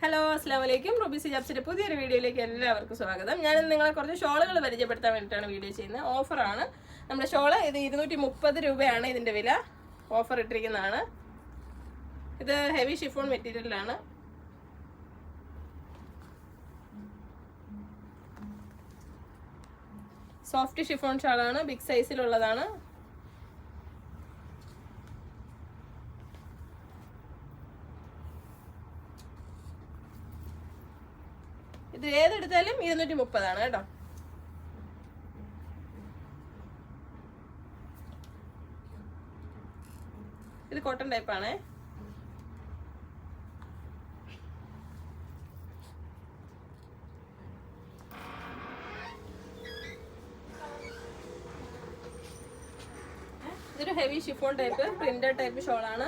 Hello അസ്സാം വലൈക്കും Ruby ജാബ്സിന്റെ പുതിയൊരു വീഡിയോയിലേക്ക് എല്ലാവർക്കും സ്വാഗതം. ഞാൻ നിങ്ങളെ കുറച്ച് ഷോളുകൾ പരിചയപ്പെടുത്താൻ വേണ്ടിയിട്ടാണ് വീഡിയോ ചെയ്യുന്നത്. ഓഫറാണ് നമ്മുടെ ഷോൾ ഇത് ഇരുന്നൂറ്റി മുപ്പത് രൂപയാണ് ഇതിന്റെ വില. ഓഫർ ഇട്ടിരിക്കുന്നതാണ്. ഇത് ഹെവി ഷിഫോൺ മെറ്റീരിയലാണ് സോഫ്റ്റ് ഷിഫോൺ ഷാളാണ്. ബിഗ് സൈസിലുള്ളതാണ് ഇത് ഏതെടുത്താലും ഇരുന്നൂറ്റി മുപ്പതാണ് കേട്ടോ. ഇത് കോട്ടൺ ടൈപ്പാണേ ഇതൊരു heavy chiffon type printed type ഷോളാണ്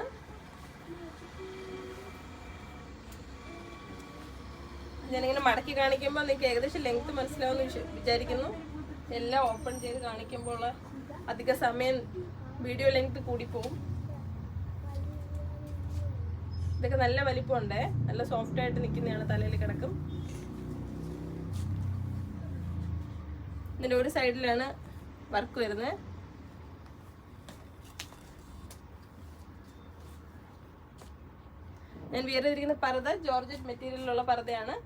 ഞാനിങ്ങനെ മടക്കി കാണിക്കുമ്പോൾ നിങ്ങൾക്ക് ഏകദേശം ലെങ്ത് മനസ്സിലാവുമെന്ന് വിചാരിക്കുന്നു. എല്ലാം ഓപ്പൺ ചെയ്ത് കാണിക്കുമ്പോൾ അധിക സമയം വീഡിയോ ലെങ്ത് കൂടിപ്പോവും. ഇതൊക്കെ നല്ല വലിപ്പമുണ്ടേ. നല്ല സോഫ്റ്റ് ആയിട്ട് നിൽക്കുന്നതാണ് തലയിൽ കിടക്കും. ഇതിന്റെ ഒരു സൈഡിലാണ് വർക്ക് വരുന്നത്. ഞാൻ വേറെ ഇരിക്കുന്ന പർദ്ദ ജോർജറ്റ് മെറ്റീരിയലിലുള്ള പർദ്ദയാണ്.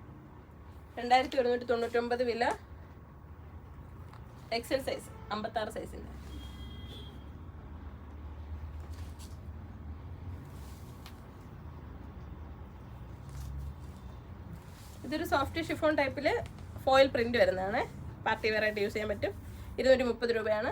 രണ്ടായിരത്തി ഒരുന്നൂറ്റി തൊണ്ണൂറ്റൊമ്പത് വില എക്സൽ സൈസ് അമ്പത്താറ് സൈസിന്റെ ഇതൊരു സോഫ്റ്റ് ഷിഫോൺ ടൈപ്പിൽ ഫോയിൽ പ്രിന്റ് വരുന്നതാണ്. പാർട്ടി വെയർ ആയിട്ട് യൂസ് ചെയ്യാൻ പറ്റും. ഇരുന്നൂറ്റി മുപ്പത് രൂപയാണ്.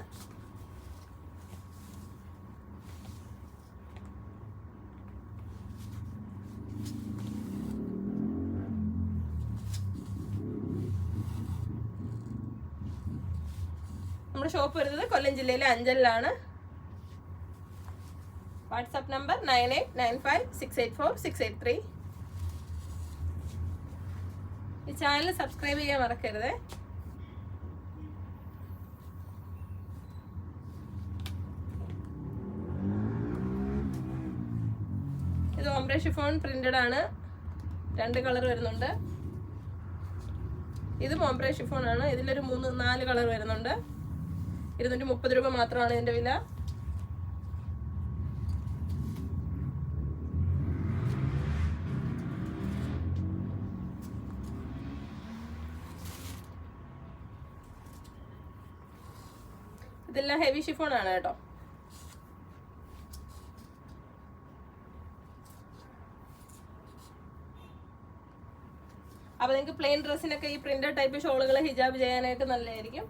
ഷോപ്പ് വരുന്നത് കൊല്ലം ജില്ലയിലെ അഞ്ചലിലാണ്. WhatsApp number nine eight nine five six eight four six eight three ഈ ചാനൽ സബ്സ്ക്രൈബ് ചെയ്യാൻ മറക്കരുത്. ഇത് ഓംബ്രെ ഷിഫോൺ പ്രിന്റഡ് ആണ്. രണ്ട് കളർ വരുന്നുണ്ട്. ഇത് ഓംബ്രെ ഷിഫോൺ ആണ്. ഇതിലൊരു മൂന്ന് നാല് കളർ വരുന്നുണ്ട്. ഇരുന്നൂറ്റി മുപ്പത് രൂപ മാത്രമാണ് ഇതിന്റെ വില. ഇതെല്ലാം ഹെവി ഷിഫോൺ ആണ് കേട്ടോ. അപ്പൊ നിങ്ങൾക്ക് പ്ലെയിൻ ഡ്രസ്സിനൊക്കെ ഈ പ്രിന്റഡ് ടൈപ്പ് ഷോളുകൾ ഹിജാബ് ചെയ്യാനായിട്ട് നല്ലതായിരിക്കും.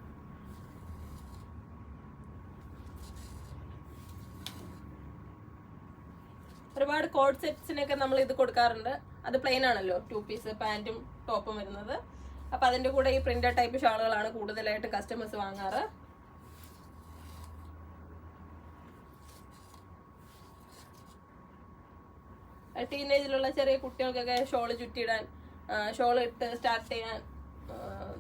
ഒരുപാട് കോഡ് സെറ്റ്സിനൊക്കെ നമ്മൾ ഇത് കൊടുക്കാറുണ്ട്. അത് പ്ലെയിൻ ആണല്ലോ ടു പീസ് പാന്റും ടോപ്പും വരുന്നത്. അപ്പൊ അതിന്റെ കൂടെ ഈ പ്രിന്റഡ് ടൈപ്പ് ഷാളുകളാണ് കൂടുതലായിട്ട് കസ്റ്റമേഴ്സ് വാങ്ങാറ്. ടീനേജിലുള്ള ചെറിയ കുട്ടികൾക്കൊക്കെ ഷോൾ ചുറ്റിയിടാൻ ഷോൾ ഇട്ട് സ്റ്റാർട്ട് ചെയ്യാൻ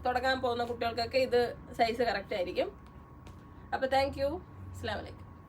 തുടങ്ങാൻ പോകുന്ന കുട്ടികൾക്കൊക്കെ ഇത് സൈസ് കറക്റ്റ് ആയിരിക്കും. അപ്പോൾ താങ്ക് യു അസ്സാം വലൈക്കും